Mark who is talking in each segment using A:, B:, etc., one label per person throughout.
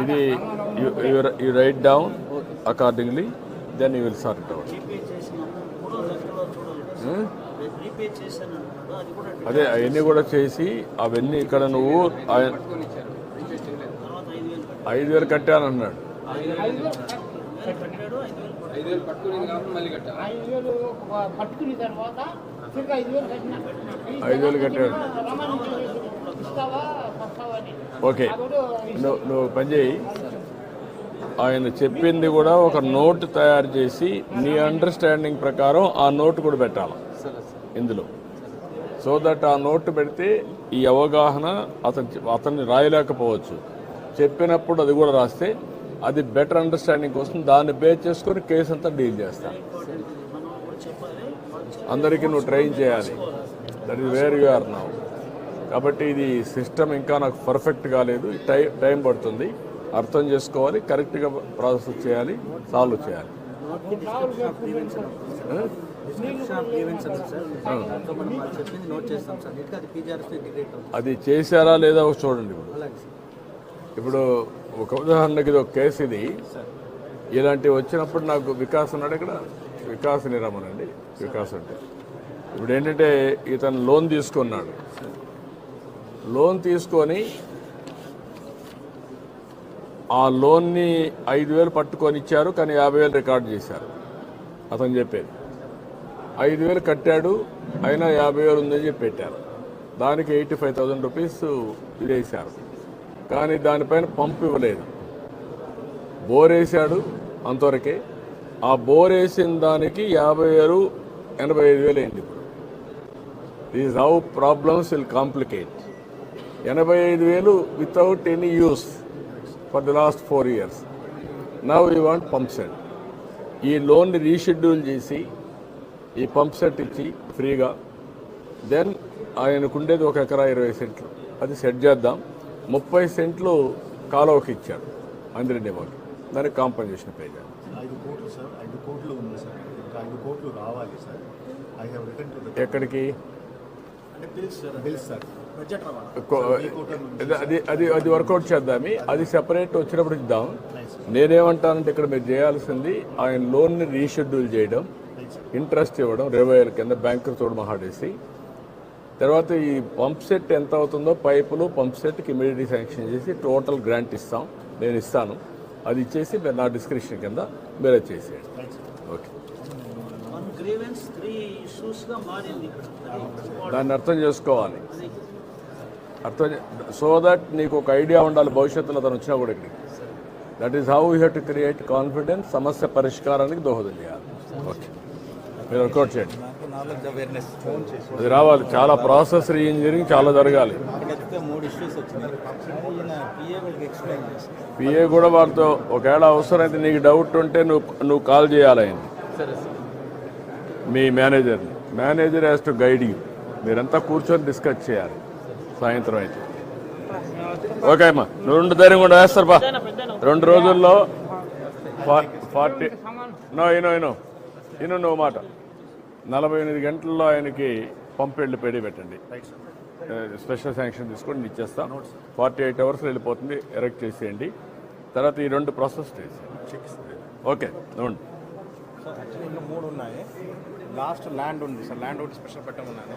A: ఇది you
B: write down accordingly then you will sort out అది
A: అవన్నీ కూడా చేసి అవన్నీ ఇక్కడ నువ్వు
B: ఐదు వేలు
A: కట్టానన్నాడు.
B: ఐదు వేలు కట్టాడు.
A: ఓకే. నువ్వు నువ్వు పని చేయి. ఆయన చెప్పింది కూడా ఒక నోట్ తయారు చేసి నీ అండర్స్టాండింగ్ ప్రకారం ఆ నోట్ కూడా పెట్టాలి. ఇందులో. సో దట్ ఆ నోట్ పెడితే ఈ అవగాహన అతను అతన్ని రాయలేకపోవచ్చు. చెప్పినప్పుడు అది కూడా రాస్తే అది బెటర్ అండర్స్టాండింగ్ కోసం దాన్ని బేస్ చేసుకొని కేసు అంతా డీల్ చేస్తాను అందరికీ నువ్వు ట్రైన్ చేయాలి. That is where you are now కాబట్టి ఇది సిస్టమ్ ఇంకా నాకు పర్ఫెక్ట్ కాలేదు టైం టైం పడుతుంది. అర్థం చేసుకోవాలి కరెక్ట్గా ప్రాసెస్ చేయాలి సాల్వ్ చేయాలి.
C: అది
A: చేశారా లేదా ఒకటి చూడండి ఇప్పుడు. ఇప్పుడు ఒక ఉదాహరణకి ఇది ఒక కేసు ఇది. ఇలాంటివి వచ్చినప్పుడు నాకు వికాస్ ఉన్నాడు ఇక్కడ. వికాస్ నిరమనండి వికాస్ అంటే. ఇప్పుడు ఏంటంటే ఇతను లోన్ తీసుకున్నాడు. లోన్ తీసుకొని ఆ లోన్ని ఐదు వేలు పట్టుకొని ఇచ్చారు కానీ యాభై వేలు రికార్డ్ చేశారు. అతను చెప్పేది. ఐదు వేలు కట్టాడు అయినా యాభై వేలు ఉందని చెప్పి పెట్టారు. దానికి ఎయిటీ ఫైవ్ థౌసండ్ రూపీస్ వేశారు కానీ దానిపైన పంపు ఇవ్వలేదు. బోర్ వేసాడు అంతవరకే. ఆ బోర్ వేసిన దానికి యాభై వేలు ఎనభై ఐదు వేలు అయింది ఇప్పుడు. These how problems will complicate ఎనభై ఐదు వేలు without any use for the last four years now you want pump set ఈ లోన్ని రీషెడ్యూల్ చేసి ఈ పంప్ సెట్ ఇచ్చి ఫ్రీగా దెన్ ఆయనకు ఉండేది ఒక ఎకరా ఇరవై సెంట్లు. అది సెట్ చేద్దాం. ముప్పై సెంట్లు కాలువకి ఇచ్చాడు అందిరెడ్డి వాళ్ళకి దానికి కాంపన్సేషన్ పే చేయాలి ఎక్కడికి?
D: బిల్స్ సార్ రావాలి
A: అది- అది అది వర్కౌట్ చేద్దామి. అది సెపరేట్ వచ్చినప్పుడు ఇద్దాం. నేనేమంటానంటే ఇక్కడ మీరు చేయాల్సింది ఆయన లోన్ని రీషెడ్యూల్ చేయడం ఇంట్రెస్ట్ ఇవ్వడం ఇరవై వేల కింద బ్యాంకు తోడు మహాడేసి. తర్వాత ఈ పంప్ సెట్ ఎంత అవుతుందో పైపులు పంప్ సెట్కి ఇమీడియట్లీ శాంక్షన్ చేసి టోటల్ గ్రాంట్ ఇస్తాం. నేను ఇస్తాను. అది ఇచ్చేసి మీరు నా డిస్క్రిప్షన్ కింద మీరే చేసేయండి. ఓకే. దాన్ని అర్థం చేసుకోవాలి. అర్థం సో దట్ నీకు ఒక ఐడియా ఉండాలి భవిష్యత్తులో అతను వచ్చినా కూడా ఇక్కడికి. That is how you have to create confidence సమస్య పరిష్కారానికి దోహదం చేయాలి. ఓకే మీరు వర్కౌట్ చేయండి. అది రావాలి. చాలా ప్రాసెస్ రీ ఇంజనీరింగ్ చాలా జరగాలి.
C: పిఏ
A: కూడా వారితో ఒకవేళ అవసరమైతే నీకు డౌట్ ఉంటే నువ్వు నువ్వు కాల్ చేయాలి ఆయన మీ మేనేజర్ని manager has to guide you మీరంతా కూర్చొని డిస్కస్ చేయాలి. సాయంత్రం అయితే. ఓకే అమ్మా నువ్వు రెండు ధైర్యం కూడా వేస్తారు బా రెండు రోజుల్లో ఫార్టీ నో ఇనో ఇనో ఇను నువ్వు మాట. నలభై ఎనిమిది గంటల్లో ఆయనకి పంపెళ్ళి పెడి పెట్టండి. స్పెషల్ శాంక్షన్ తీసుకొని ఇచ్చేస్తాం. ఫార్టీ ఎయిట్ అవర్స్ వెళ్ళిపోతుంది ఎరెక్ట్ చేసేయండి. తర్వాత ఈ రెండు ప్రాసెస్ చేసేయండి ఓకే నువ్వు
E: మూడు ఉన్నాయి. లాస్ట్ ల్యాండ్ ఉంది సార్ ల్యాండ్ ఒకటి స్పెషల్ పెట్టమన్నాను.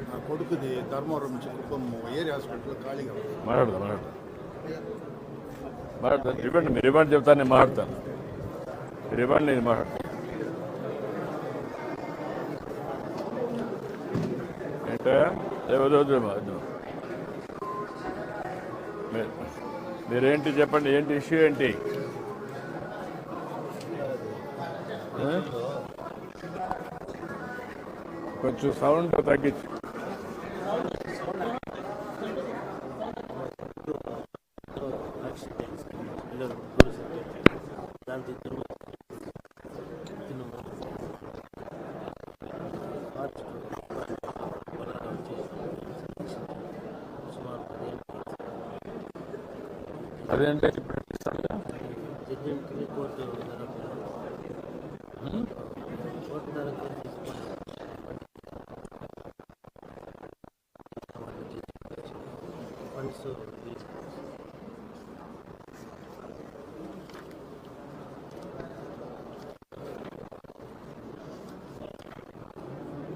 D: నా కొడుకుది ధర్మవరం నుంచి ఏరియా హాస్పిటల్ ఖాళీగా ఉంది.
A: మాట్లాడదాం మాట్లాడదాం? మాట్లాడతాను ఇవ్వండి మీరు చెప్తాను నేను మాట్లాడతాను. రిమాండ్ నేను మాట్లాడతాను. అంటే మీరేంటి చెప్పండి? ఏంటి ఇష్యూ ఏంటి? కొంచెం సౌండ్ తగ్గించు. అదేంటే ఇప్పుడు ఇస్తానుగా.
B: జడ్జిమెంట్కి కోర్టు ధర కోర్టు ధర తీసుకోండి ఫండ్స్